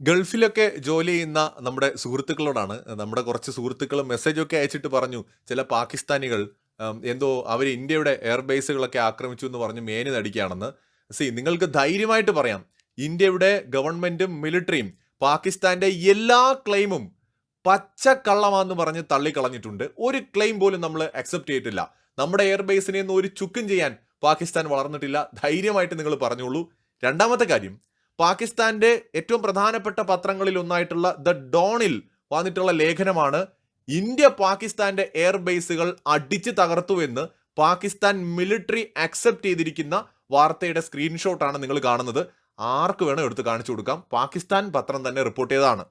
ഗൾഫിലൊക്കെ ജോലി ചെയ്യുന്ന നമ്മുടെ സുഹൃത്തുക്കളോടാണ്. നമ്മുടെ കുറച്ച് സുഹൃത്തുക്കൾ മെസ്സേജൊക്കെ അയച്ചിട്ട് പറഞ്ഞു ചില പാകിസ്ഥാനികൾ എന്തോ അവർ ഇന്ത്യയുടെ എയർബേസുകളൊക്കെ ആക്രമിച്ചു എന്ന് പറഞ്ഞ് മേനി നടിക്കുകയാണെന്ന്. സി നിങ്ങൾക്ക് ധൈര്യമായിട്ട് പറയാം. ഇന്ത്യയുടെ ഗവൺമെന്റും മിലിറ്ററിയും പാകിസ്ഥാന്റെ എല്ലാ ക്ലെയിമും പച്ചക്കള്ളമാന്ന് പറഞ്ഞ് തള്ളിക്കളഞ്ഞിട്ടുണ്ട്. ഒരു ക്ലെയിം പോലും നമ്മൾ അക്സെപ്റ്റ് ചെയ്തിട്ടില്ല. നമ്മുടെ എയർബേസിനെ ഒന്നും ഒരു ചുക്കും ചെയ്യാൻ പാകിസ്ഥാൻ വളർന്നിട്ടില്ല. ധൈര്യമായിട്ട് നിങ്ങൾ പറഞ്ഞോളൂ. രണ്ടാമത്തെ കാര്യം പാകിസ്ഥാന്റെ ഏറ്റവും പ്രധാനപ്പെട്ട പത്രങ്ങളിൽ ഒന്നായിട്ടുള്ള ദ ഡോണിൽ വന്നിട്ടുള്ള ലേഖനമാണ് ഇന്ത്യ പാകിസ്ഥാന്റെ എയർ ബേസുകൾ അടിച്ചു തകർത്തുവെന്ന് പാകിസ്ഥാൻ മിലിറ്ററി അക്സെപ്റ്റ് ചെയ്തിരിക്കുന്ന വാർത്തയുടെ സ്ക്രീൻഷോട്ടാണ് നിങ്ങൾ കാണുന്നത്. ആർക്ക് വേണം എടുത്ത് കാണിച്ചു കൊടുക്കാം. പാകിസ്ഥാൻ പത്രം തന്നെ റിപ്പോർട്ട് ചെയ്തതാണ്.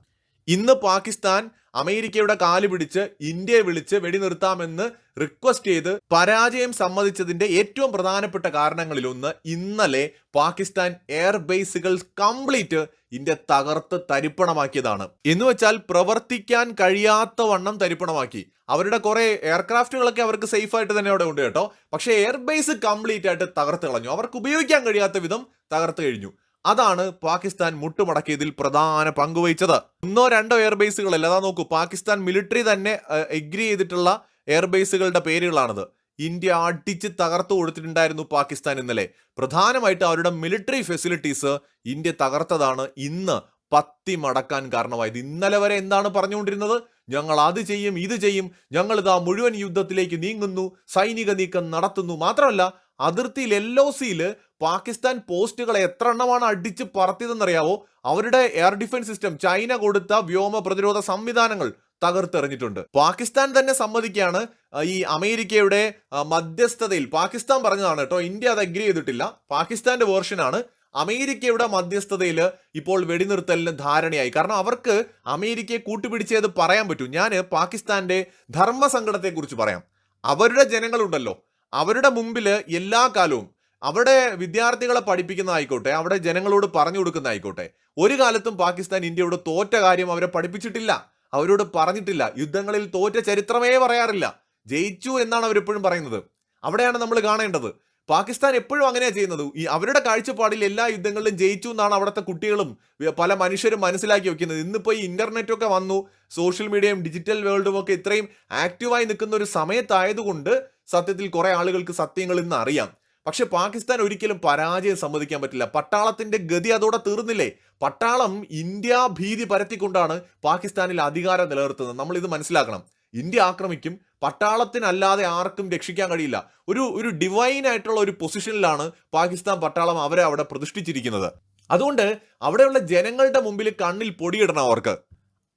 ഇന്ന് പാകിസ്ഥാൻ അമേരിക്കയുടെ കാൽ പിടിച്ച് ഇന്ത്യയെ വിളിച്ച് വെടിനിർത്താമെന്ന് റിക്വസ്റ്റ് ചെയ്ത് പരാജയം സമ്മതിച്ചതിന്റെ ഏറ്റവും പ്രധാനപ്പെട്ട കാരണങ്ങളിൽ ഒന്ന് ഇന്നലെ പാകിസ്ഥാൻ എയർബേസുകൾ കംപ്ലീറ്റ് ഇന്ത്യ തകർത്ത് തരിപ്പണമാക്കിയതാണ്. എന്ന് വെച്ചാൽ പ്രവർത്തിക്കാൻ കഴിയാത്ത വണ്ണം തരിപ്പണമാക്കി. അവരുടെ കുറെ എയർക്രാഫ്റ്റുകളൊക്കെ അവർക്ക് സേഫ് ആയിട്ട് തന്നെ അവിടെ ഉണ്ട് കേട്ടോ. പക്ഷേ എയർബേസ് കംപ്ലീറ്റ് ആയിട്ട് തകർത്ത് കളഞ്ഞു. അവർക്ക് ഉപയോഗിക്കാൻ കഴിയാത്ത വിധം തകർത്ത് കഴിഞ്ഞു. അതാണ് പാകിസ്ഥാൻ മുട്ടുമടക്കിയതിൽ പ്രധാന പങ്കുവഹിച്ചത്. ഒന്നോ രണ്ടോ എയർബേസുകളല്ല അതാ നോക്കൂ പാകിസ്ഥാൻ മിലിറ്ററി തന്നെ എഗ്രി ചെയ്തിട്ടുള്ള എയർബേസുകളുടെ പേരുകളാണത്. ഇന്ത്യ അടിച്ച് തകർത്തു കൊടുത്തിട്ടുണ്ടായിരുന്നു പാകിസ്ഥാൻ ഇന്നലെ. പ്രധാനമായിട്ട് അവരുടെ മിലിറ്ററി ഫെസിലിറ്റീസ് ഇന്ത്യ തകർത്തതാണ് ഇന്ന് പത്തി മടക്കാൻ കാരണമായത്. ഇന്നലെ വരെ എന്താണ് പറഞ്ഞുകൊണ്ടിരുന്നത്? ഞങ്ങൾ അത് ചെയ്യും ഇത് ചെയ്യും ഞങ്ങൾ ഇതാ മുഴുവൻ യുദ്ധത്തിലേക്ക് നീങ്ങുന്നു സൈനിക നീക്കം നടത്തുന്നു മാത്രമല്ല അതിർത്തിയിൽ എൽ ഒ സിയിൽ പാകിസ്ഥാൻ പോസ്റ്റുകളെ എത്ര എണ്ണമാണ് അടിച്ച് പറത്തിയതെന്നറിയാവോ? അവരുടെ എയർ ഡിഫൻസ് സിസ്റ്റം ചൈന കൊടുത്ത വ്യോമ പ്രതിരോധ സംവിധാനങ്ങൾ തകർത്തെറിഞ്ഞിട്ടുണ്ട്. പാകിസ്ഥാൻ തന്നെ സമ്മതിക്കുകയാണ്. ഈ അമേരിക്കയുടെ മധ്യസ്ഥതയിൽ. പാകിസ്ഥാൻ പറഞ്ഞതാണ് കേട്ടോ ഇന്ത്യ അത് അഗ്രി ചെയ്തിട്ടില്ല. പാകിസ്ഥാന്റെ വേർഷനാണ് അമേരിക്കയുടെ മധ്യസ്ഥതയിൽ ഇപ്പോൾ വെടിനിർത്തലിന് ധാരണയായി. കാരണം അവർക്ക് അമേരിക്കയെ കൂട്ടുപിടിച്ചത് പറയാൻ പറ്റൂ? ഞാൻ പാകിസ്ഥാന്റെ ധർമ്മസങ്കടത്തെക്കുറിച്ച് പറയാം. അവരുടെ ജനങ്ങളുണ്ടല്ലോ. അവരുടെ മുമ്പിൽ എല്ലാ കാലവും അവിടെ വിദ്യാർത്ഥികളെ പഠിപ്പിക്കുന്നതായിക്കോട്ടെ അവിടെ ജനങ്ങളോട് പറഞ്ഞു കൊടുക്കുന്നതായിക്കോട്ടെ ഒരു കാലത്തും പാകിസ്ഥാൻ ഇന്ത്യയോട് തോറ്റ കാര്യം അവരെ പഠിപ്പിച്ചിട്ടില്ല അവരോട് പറഞ്ഞിട്ടില്ല യുദ്ധങ്ങളിൽ തോറ്റ ചരിത്രമേ പറയാറില്ല ജയിച്ചു എന്നാണ് അവരെപ്പോഴും പറയുന്നത്. അവിടെയാണ് നമ്മൾ കാണേണ്ടത്. പാകിസ്ഥാൻ എപ്പോഴും അങ്ങനെയാണ് ചെയ്യുന്നത്. ഈ അവരുടെ കാഴ്ചപ്പാടിൽ എല്ലാ യുദ്ധങ്ങളിലും ജയിച്ചു എന്നാണ് അവിടുത്തെ കുട്ടികളും പല മനുഷ്യരും മനസ്സിലാക്കി വെക്കുന്നത്. ഇന്നിപ്പോൾ ഈ ഇന്റർനെറ്റൊക്കെ വന്നു സോഷ്യൽ മീഡിയയും ഡിജിറ്റൽ വേൾഡും ഒക്കെ ഇത്രയും ആക്റ്റീവായി നിൽക്കുന്ന ഒരു സമയത്തായതുകൊണ്ട് സത്യത്തിൽ കുറെ ആളുകൾക്ക് സത്യങ്ങൾ ഇന്ന് അറിയാം. പക്ഷെ പാകിസ്ഥാൻ ഒരിക്കലും പരാജയം സമ്മതിക്കാൻ പറ്റില്ല. പട്ടാളത്തിന്റെ ഗതി അതോടെ തീർന്നില്ലേ? പട്ടാളം ഇന്ത്യ ഭീതി പരത്തിക്കൊണ്ടാണ് പാകിസ്ഥാനിൽ അധികാരം നിലനിർത്തുന്നത്. നമ്മൾ ഇത് മനസ്സിലാക്കണം. ഇന്ത്യ ആക്രമിക്കും. പട്ടാളത്തിനല്ലാതെ ആർക്കും രക്ഷിക്കാൻ കഴിയില്ല. ഒരു ഒരു ഡിവൈൻ ആയിട്ടുള്ള ഒരു പൊസിഷനിലാണ് പാകിസ്ഥാൻ പട്ടാളം അവരെ അവിടെ പ്രതിഷ്ഠിച്ചിരിക്കുന്നത്. അതുകൊണ്ട് അവിടെയുള്ള ജനങ്ങളുടെ മുമ്പിൽ കണ്ണിൽ പൊടിയിടണം അവർക്ക്.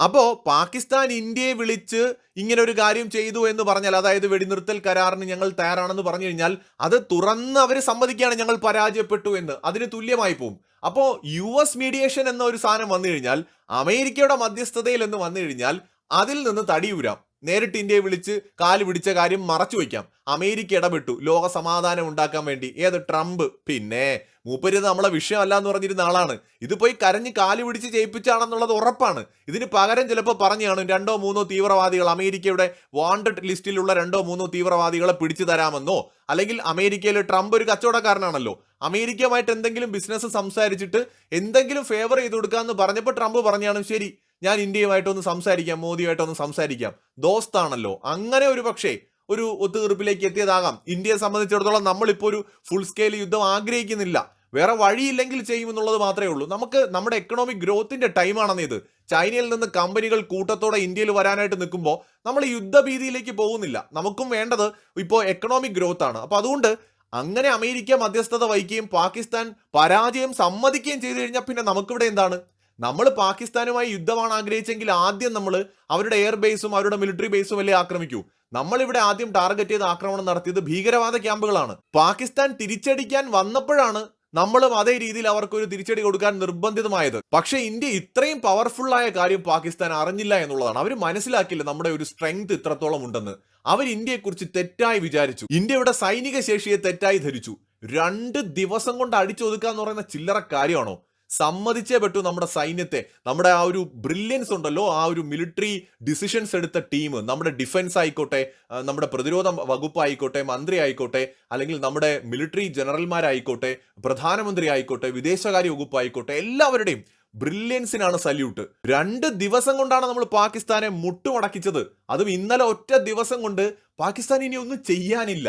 അപ്പോ പാകിസ്ഥാൻ ഇന്ത്യയെ വിളിച്ച് ഇങ്ങനെ ഒരു കാര്യം ചെയ്തു എന്ന് പറഞ്ഞാൽ അതായത് വെടിനിർത്തൽ കരാറിന് ഞങ്ങൾ തയ്യാറാണെന്ന് പറഞ്ഞു കഴിഞ്ഞാൽ അത് തുറന്ന് അവർ സമ്മതിക്കുകയാണ് ഞങ്ങൾ പരാജയപ്പെട്ടു എന്ന്. അതിന് തുല്യമായി പോകും അപ്പോൾ യു എസ് മീഡിയേഷൻ എന്ന ഒരു സാധനം വന്നു കഴിഞ്ഞാൽ അമേരിക്കയുടെ മധ്യസ്ഥതയിൽ എന്ന് വന്നു കഴിഞ്ഞാൽ അതിൽ നിന്ന് തടിയൂരാം. നേരിട്ട് ഇന്ത്യയെ വിളിച്ച് കാൽ പിടിച്ച കാര്യം മറച്ചു വയ്ക്കാം. അമേരിക്ക ഇടപെട്ടു. ലോക സമാധാനം ഉണ്ടാക്കാൻ വേണ്ടി. ഏത്? ട്രംപ്. പിന്നെ മൂപ്പര് നമ്മളെ വിഷയമല്ല എന്ന് പറഞ്ഞിരുന്ന ആളാണ്. ഇത് പോയി കരഞ്ഞ് കാൽ പിടിച്ച് ജയിപ്പിച്ചാണെന്നുള്ളത് ഉറപ്പാണ്. ഇതിന് പകരം ചിലപ്പോൾ പറഞ്ഞു കാണും രണ്ടോ മൂന്നോ തീവ്രവാദികൾ അമേരിക്കയുടെ വാണ്ടഡ് ലിസ്റ്റിലുള്ള രണ്ടോ മൂന്നോ തീവ്രവാദികളെ പിടിച്ചു തരാമെന്നോ? അല്ലെങ്കിൽ അമേരിക്കയിൽ ട്രംപ് ഒരു കച്ചവടക്കാരനാണല്ലോ. അമേരിക്കയുമായിട്ട് എന്തെങ്കിലും ബിസിനസ് സംസാരിച്ചിട്ട് എന്തെങ്കിലും ഫേവർ ചെയ്ത് കൊടുക്കാമെന്ന് പറഞ്ഞപ്പോൾ ട്രംപ് പറഞ്ഞാണ് ശരി ഞാൻ ഇന്ത്യയുമായിട്ടൊന്ന് സംസാരിക്കാം മോദിയുമായിട്ടൊന്ന് സംസാരിക്കാം. ദോസ്താണല്ലോ. അങ്ങനെ ഒരു പക്ഷേ ഒരു ഒത്തുതീർപ്പിലേക്ക് എത്തിയതാകാം. ഇന്ത്യയെ സംബന്ധിച്ചിടത്തോളം നമ്മളിപ്പോൾ ഒരു ഫുൾ സ്കെയിൽ യുദ്ധം ആഗ്രഹിക്കുന്നില്ല. വേറെ വഴിയില്ലെങ്കിൽ ചെയ്യുമെന്നുള്ളത് മാത്രമേ ഉള്ളൂ. നമുക്ക് നമ്മുടെ എക്കണോമിക് ഗ്രോത്തിന്റെ ടൈമാണെന്ന് ഇത്. ചൈനയിൽ നിന്ന് കമ്പനികൾ കൂട്ടത്തോടെ ഇന്ത്യയിൽ വരാനായിട്ട് നിൽക്കുമ്പോൾ നമ്മൾ യുദ്ധഭീതിയിലേക്ക് പോകുന്നില്ല. നമുക്കും വേണ്ടത് ഇപ്പോൾ എക്കണോമിക് ഗ്രോത്ത് ആണ്. അപ്പോൾ അതുകൊണ്ട് അങ്ങനെ അമേരിക്ക മധ്യസ്ഥത വഹിക്കുകയും പാകിസ്ഥാൻ പരാജയം സമ്മതിക്കുകയും ചെയ്തു കഴിഞ്ഞാൽ പിന്നെ നമുക്കിവിടെ എന്താണ്? നമ്മൾ പാകിസ്ഥാനുമായി യുദ്ധമാണ് ആഗ്രഹിച്ചെങ്കിൽ ആദ്യം നമ്മൾ അവരുടെ എയർ ബേസും അവരുടെ മിലിറ്ററി ബേസും അല്ലേ ആക്രമിക്കൂ. നമ്മളിവിടെ ആദ്യം ടാർഗറ്റ് ചെയ്ത് ആക്രമണം നടത്തിയത് ഭീകരവാദ ക്യാമ്പുകളാണ്. പാകിസ്ഥാൻ തിരിച്ചടിക്കാൻ വന്നപ്പോഴാണ് നമ്മളും അതേ രീതിയിൽ അവർക്ക് ഒരു തിരിച്ചടി കൊടുക്കാൻ നിർബന്ധിതമായത്. പക്ഷെ ഇന്ത്യ ഇത്രയും പവർഫുൾ ആയ കാര്യം പാകിസ്ഥാൻ അറിഞ്ഞില്ല എന്നുള്ളതാണ്. അവർ മനസ്സിലാക്കില്ല നമ്മുടെ ഒരു സ്ട്രെങ്ത് ഇത്രത്തോളം ഉണ്ടെന്ന്. അവർ ഇന്ത്യയെക്കുറിച്ച് തെറ്റായി വിചാരിച്ചു. ഇന്ത്യയുടെ സൈനിക ശേഷിയെ തെറ്റായി ധരിച്ചു. രണ്ട് ദിവസം കൊണ്ട് അടിച്ചൊതുക്കുക എന്ന് പറയുന്ന ചില്ലറ കാര്യമാണോ? സമ്മതിച്ചേ പറ്റൂ നമ്മുടെ സൈന്യത്തെ. നമ്മുടെ ആ ഒരു ബ്രില്യൻസ് ഉണ്ടല്ലോ ആ ഒരു മിലിറ്ററി ഡിസിഷൻസ് എടുത്ത ടീം നമ്മുടെ ഡിഫൻസ് ആയിക്കോട്ടെ നമ്മുടെ പ്രതിരോധ വകുപ്പ് ആയിക്കോട്ടെ മന്ത്രി ആയിക്കോട്ടെ അല്ലെങ്കിൽ നമ്മുടെ മിലിറ്ററി ജനറൽമാരായിക്കോട്ടെ പ്രധാനമന്ത്രി ആയിക്കോട്ടെ വിദേശകാര്യ വകുപ്പ് ആയിക്കോട്ടെ എല്ലാവരുടെയും ബ്രില്യൻസിനാണ് സല്യൂട്ട് രണ്ട് ദിവസം കൊണ്ടാണ് നമ്മൾ പാകിസ്ഥാനെ മുട്ടുമടക്കിച്ചത്. അതും ഇന്നലെ ഒറ്റ ദിവസം കൊണ്ട് പാകിസ്ഥാൻ ഇനി ഒന്നും ചെയ്യാനില്ല.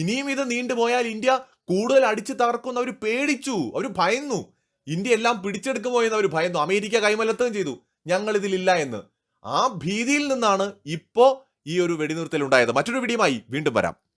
ഇനിയും ഇത് നീണ്ടുപോയാൽ ഇന്ത്യ കൂടുതൽ അടിച്ചു തകർക്കുന്ന അവർ പേടിച്ചു അവർ ഭയന്നു. ഇന്ത്യ എല്ലാം പിടിച്ചെടുക്കുമോ എന്ന് അവർ ഭയന്നു. അമേരിക്ക കൈമലത്തുകയും ചെയ്തു. ഞങ്ങൾ ഇതിലില്ല എന്ന്. ആ ഭീതിയിൽ നിന്നാണ് ഇപ്പോൾ ഈ ഒരു വെടിനിർത്തൽ ഉണ്ടായത് മറ്റൊരു വിടിയുമായി വീണ്ടും വരാം.